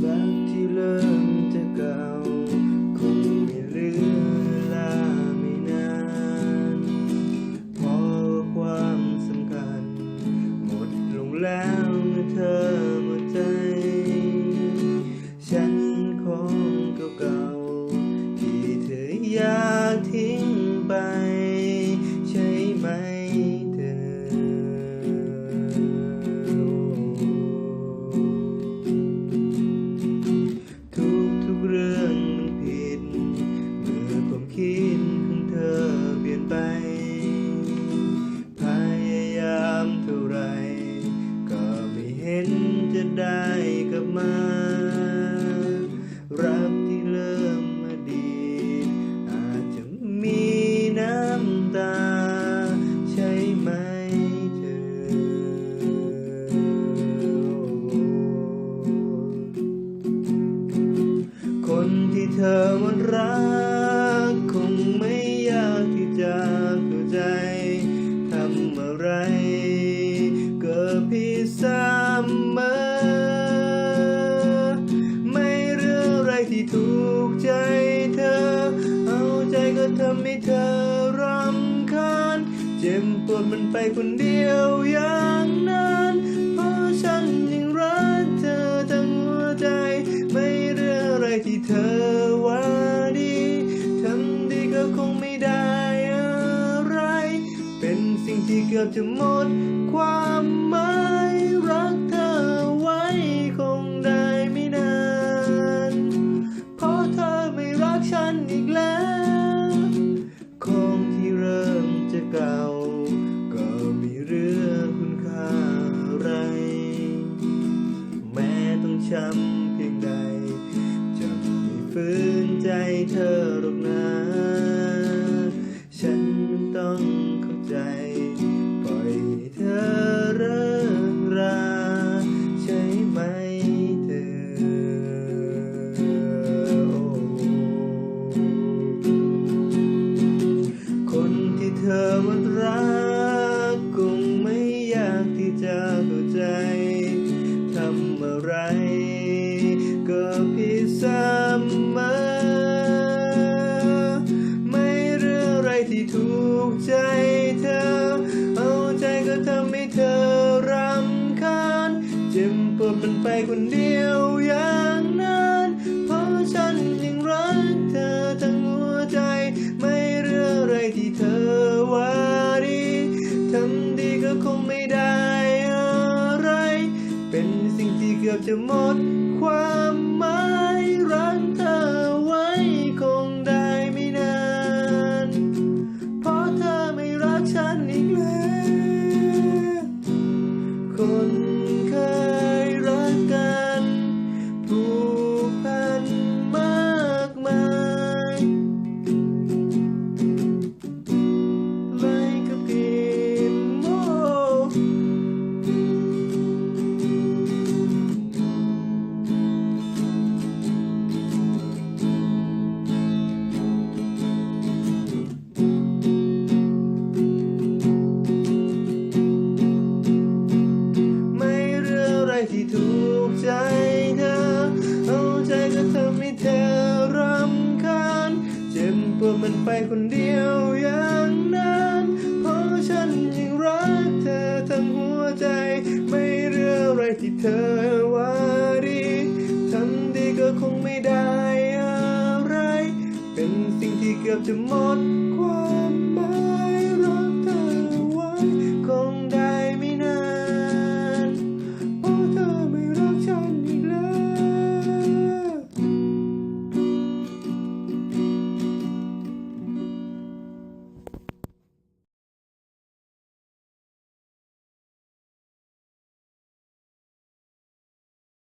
รักที่เริ่มจะเก่าคงไม่เหลือ มันไปคนเดียวอย่างนั้นเพราะฉันยังรักเธอทั้งหัวใจ ไม่เรื่องอะไรที่เธอว่าดีทำดีก็คงไม่ได้อะไร เป็นสิ่งที่เกือบจะหมดความหมายรักเธอไว้คงได้ไม่นาน เพราะเธอไม่รักฉันอีกแล้ว ช้ำเพียงใด จะไม่ฝืนใจเธอหรอกนะ ฉันต้องเข้าใจ ปล่อยให้เธอเริ่มราใช่ไหมเธอ คนที่เธอมันรัก ก็พี่เสมอไม่เรื่องอะไรที่ถูกใจเธอ เอาใจก็ทำให้เธอรำคาญเจ็บปวดมันไปคนเดียวอย่างนั้นเพราะฉันยังรักเธอทั้งหัวใจ ไม่เรื่องอะไรที่เธอว่าดีทำดีก็คงไม่ได้อะไร เป็นสิ่งที่เกือบจะหมด ความ มันไปคนเดียวอย่างนั้นเพราะฉันยังรักเธอทั้งหัวใจ ไม่เรื่องอะไรที่เธอว่าดีทำดีก็คงไม่ได้อะไร เป็นสิ่งที่เกือบจะหมดความ